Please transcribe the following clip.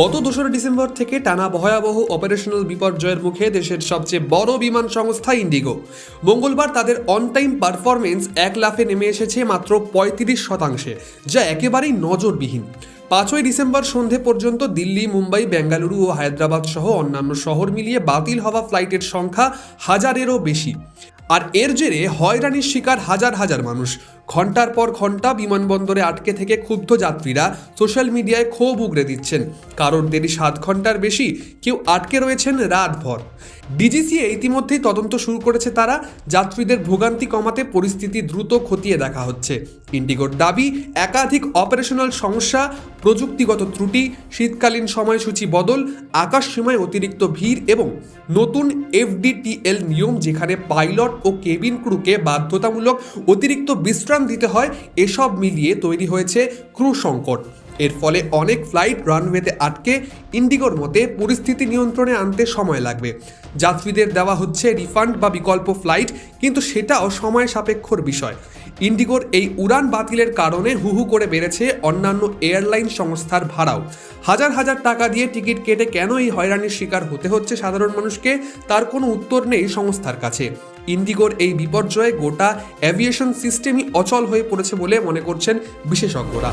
গত দোসরা ডিসেম্বর থেকে টানা ভয়াবহ অপারেশনাল বিপর্যয়ের মুখে দেশের সবচেয়ে বড় বিমান সংস্থা ইন্ডিগো মঙ্গলবার তাদের অন টাইম পারফরমেন্স এক লাফে নেমে এসেছে মাত্র পঁয়ত্রিশ শতাংশে, যা একেবারেই নজরবিহীন। পাঁচই ডিসেম্বর সন্ধে পর্যন্ত দিল্লি, মুম্বাই, বেঙ্গালুরু ও হায়দ্রাবাদ সহ অন্যান্য শহর মিলিয়ে বাতিল হওয়া ফ্লাইটের সংখ্যা হাজারেরও বেশি। আর এর জেরে হয়রানির শিকার হাজার হাজার মানুষ। ঘণ্টার পর ঘণ্টা বিমানবন্দরে আটকে থেকে ক্ষুব্ধ যাত্রীরা সোশ্যাল মিডিয়ায় ক্ষোভ উগরে দিচ্ছেন। কারণ দেরি সাত ঘণ্টার বেশি কেউ আটকে রয়েছেন রাতভর। ডিজিসিএ ইতিমধ্যেই তদন্ত শুরু করেছে তারা। যাত্রীদের ভোগান্তি কমাতে পরিস্থিতি দ্রুত খতিয়ে দেখা হচ্ছে। ইন্ডিগোর দাবি, একাধিক অপারেশনাল সমস্যা প্রযুক্তিগত ত্রুটি, শীতকালীন সময়সূচি বদল আকাশসীমায় অতিরিক্ত ভিড় এবং নতুন এফডিটিএল নিয়ম যেখানে পাইলট ও কেবিন ক্রুকে বাধ্যতামূলক অতিরিক্ত বিশ্রাম দিতে হয়, এসব মিলিয়ে তৈরি হয়েছে ক্রু সংকট। এর ফলে অনেক ফ্লাইট রানওয়েতে আটকে, ইন্ডিগোর মতে পরিস্থিতি নিয়ন্ত্রণে আনতে সময় লাগবে। যাত্রীদের দেওয়া হচ্ছে রিফান্ড বা বিকল্প ফ্লাইট, কিন্তু সেটাও সময় সাপেক্ষর বিষয়। ইন্ডিগোর এই উড়ান বাতিলের কারণে হুহু করে বেড়েছে অন্যান্য এয়ারলাইন সংস্থার ভাড়াও। হাজার হাজার টাকা দিয়ে টিকিট কেটে কেন এই হয়রানির শিকার হতে হচ্ছে সাধারণ মানুষকে, তার কোনো উত্তর নেই সংস্থার কাছে। ইন্ডিগোর এই বিপর্যয়ে গোটা অ্যাভিয়েশন সিস্টেমই অচল হয়ে পড়েছে বলে মনে করছেন বিশেষজ্ঞরা।